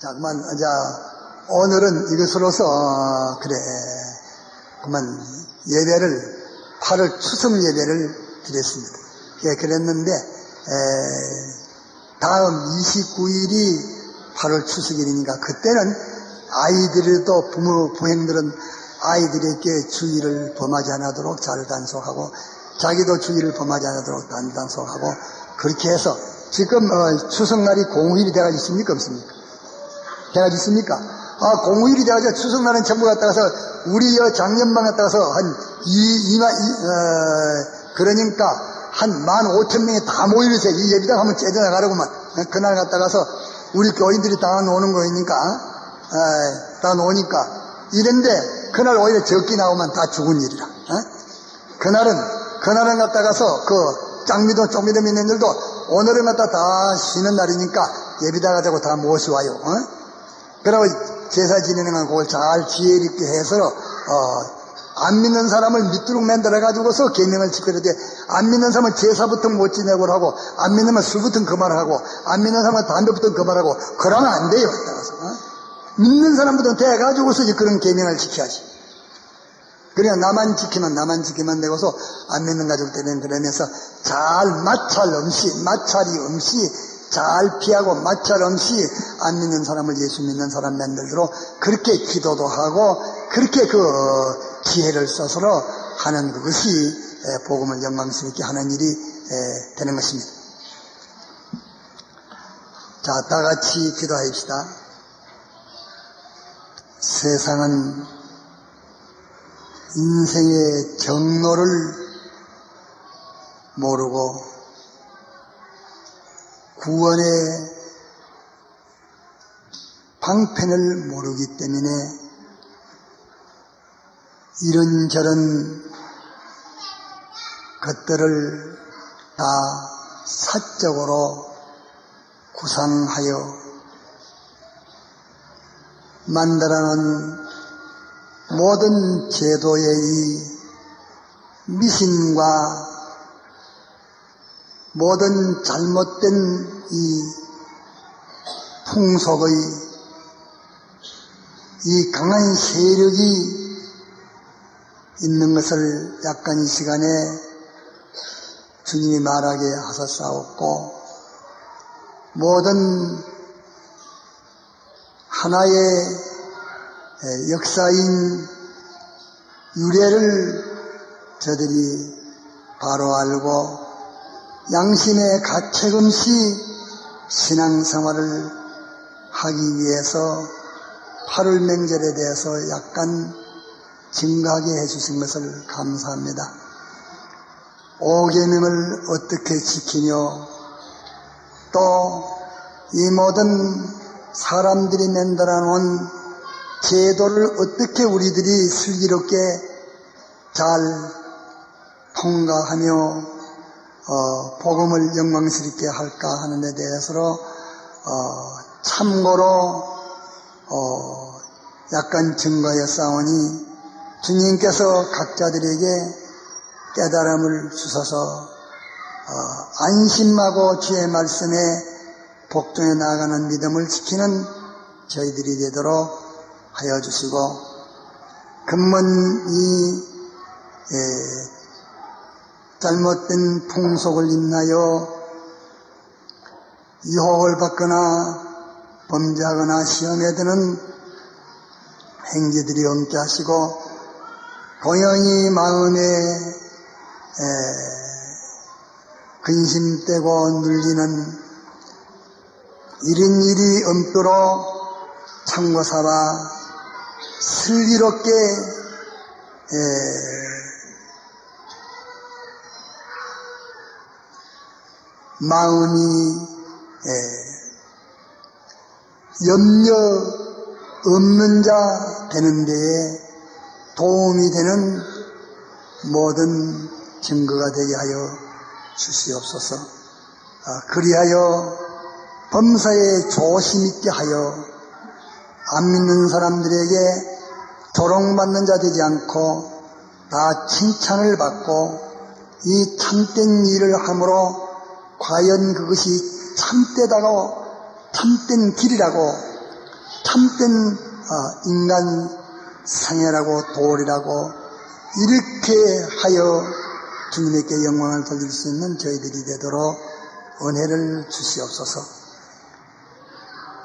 자, 그만, 자, 오늘은 이것으로서, 어, 그래, 그만 예배를, 8월 추석 예배를 드렸습니다. 예, 그랬는데, 에, 다음 29일이 8월 추석일이니까 그때는 아이들도 부모, 부행들은 아이들에게 주의를 범하지 않도록 잘 단속하고 자기도 주의를 범하지 않도록 단- 단속하고 그렇게 해서 지금 어, 추석날이 공휴일이 돼가지고 있습니까 없습니까? 돼가지고 있습니까? 아 공휴일이 돼가지고 추석날은 전부 갔다 가서 우리 어, 작년방 갔다 가서 한 이, 이마, 이, 어, 그러니까 한만 오천 명이 다 모이면서 이 예비당 한번 째져나가려고만 어, 그날 갔다 가서 우리 교인들이 다 노는 거니까 어, 다 노니까 이런데 그날 오히려 적기 나오면 다 죽은 일이라 어? 그날은 그날은 갔다 가서 그 짱미도 쪼미도 믿는 들도 오늘은 갔다 다 쉬는 날이니까 예비다 가자고 다 모셔와요 어? 그러고 제사 지내는 건 그걸 잘 지혜 있게 해서 어, 안 믿는 사람을 밑두룩 만들어 가지고서 계명을 지켜야 돼. 안 믿는 사람은 제사부터 못 지내고 하고 안 믿으면 술부터 그만하고 안 믿는 사람은 담배부터 그만하고 그러면 안 돼요. 따라서 어? 믿는 사람부터 돼 가지고서 이제 그런 계명을 지켜야지. 그냥 나만 지키면 나만 지키면 되고서 안 믿는 가족들은 그러면서 잘 마찰 없이 마찰이 없이 잘 피하고 마찰 없이 안 믿는 사람을 예수 믿는 사람 만들도록 그렇게 기도도 하고 그렇게 그 기회를 써서로 하는 그것이 에, 복음을 영광스럽게 하는 일이 에, 되는 것입니다. 자, 다 같이 기도합시다. 세상은 인생의 경로를 모르고 구원의 방편을 모르기 때문에 이런저런 것들을 다 사적으로 구상하여 만들어놓은 모든 제도의 이 미신과 모든 잘못된 이 풍속의 이 강한 세력이 있는 것을 약간 이 시간에 주님이 말하게 하셨사옵고 모든 하나의 에, 역사인 유래를 저들이 바로 알고 양심의 가책 없이 신앙생활을 하기 위해서 8월 명절에 대해서 약간 증가하게 해주신 것을 감사합니다. 오계명을 어떻게 지키며 또 이 모든 사람들이 만들어 놓은 제도를 어떻게 우리들이 슬기롭게 잘 통과하며 어, 복음을 영광스럽게 할까 하는 데 대해서로 어, 참고로 어, 약간 증거에 싸우니 주님께서 각자들에게 깨달음을 주셔서 어, 안심하고 주의 말씀에 복종해 나아가는 믿음을 지키는 저희들이 되도록 하여 주시고 근본 이 에, 잘못된 풍속을 인하여 유혹을 받거나 범죄하거나 시험에 드는 행위들이 없게 하시고 고연히 마음에 에, 근심되고 눌리는 이런 일이 없도록 참고 삼아 슬기롭게 마음이 에, 염려 없는 자 되는 데에 도움이 되는 모든 증거가 되게 하여 주시옵소서. 아, 그리하여 범사에 조심 있게 하여 안 믿는 사람들에게 조롱받는 자 되지 않고 다 칭찬을 받고 이 참된 일을 함으로 과연 그것이 참되다고 참된 길이라고 참된 어, 인간 상해라고 도리라고 이렇게 하여 주님에게 영광을 돌릴 수 있는 저희들이 되도록 은혜를 주시옵소서.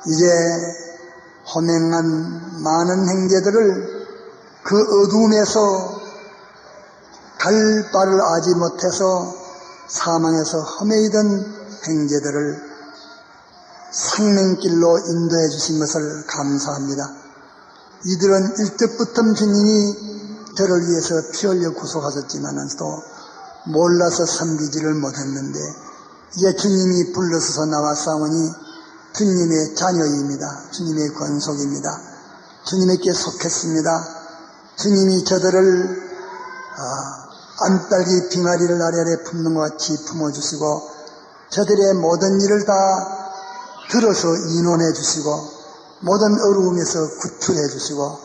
이제 허맹한 많은 행제들을 그 어둠에서 갈 바를 아지 못해서 사망에서 험해이던 행제들을 생명길로 인도해 주신 것을 감사합니다. 이들은 일찍부터 주님이 저를 위해서 피 흘려 구속하셨지만도 몰라서 섬기지를 못했는데 이제 주님이 불러서서 나왔사오니 주님의 자녀입니다. 주님의 권속입니다. 주님에게 속했습니다. 주님이 저들을 아, 안딸기 빙아리를 아래에 품는 것 같이 품어주시고 저들의 모든 일을 다 들어서 인원해 주시고 모든 어려움에서 구출해 주시고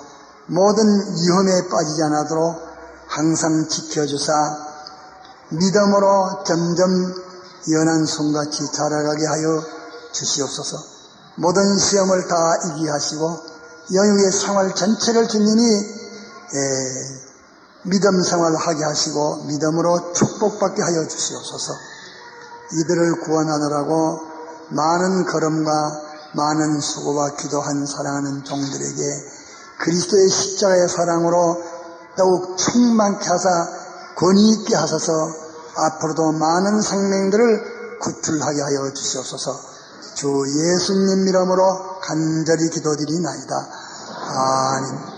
모든 위험에 빠지지 않도록 항상 지켜주사 믿음으로 점점 연한 손같이 자라가게 하여 주시옵소서. 모든 시험을 다 이기 하시고 영육의 생활 전체를 주님이 에, 믿음 생활을 하게 하시고 믿음으로 축복받게 하여 주시옵소서 이들을 구원하느라고 많은 걸음과 많은 수고와 기도한 사랑하는 종들에게 그리스도의 십자가의 사랑으로 더욱 충만케 하사 권위 있게 하소서 앞으로도 많은 생명들을 구출하게 하여 주시옵소서 주 예수님 이름으로 간절히 기도드리나이다. 아멘.